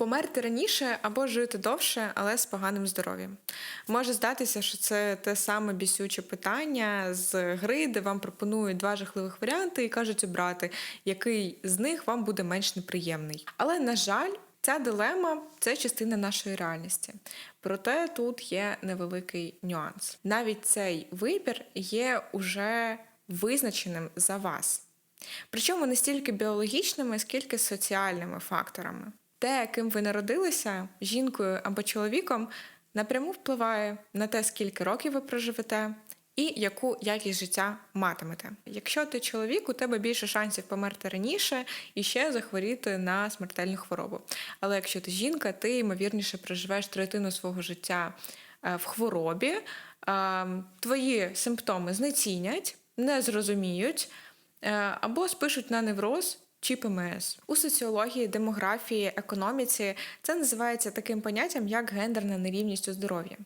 Померти раніше або жити довше, але з поганим здоров'ям. Може здатися, що це те саме бісюче питання з гри, де вам пропонують два жахливих варіанти і кажуть обрати, який з них вам буде менш неприємний. Але, на жаль, ця дилема це частина нашої реальності. Проте тут є невеликий нюанс. Навіть цей вибір є уже визначеним за вас. Причому не стільки біологічними, скільки соціальними факторами. Те, ким ви народилися, жінкою або чоловіком, напряму впливає на те, скільки років ви проживете. І яку якість життя матимете. Якщо ти чоловік, у тебе більше шансів померти раніше і ще захворіти на смертельну хворобу. Але якщо ти жінка, ти ймовірніше проживеш третину свого життя е, в хворобі, твої симптоми знецінять, не зрозуміють е, або спишуть на невроз. Чи ПМС у соціології, демографії, економіці це називається таким поняттям, як гендерна нерівність у здоров'ї.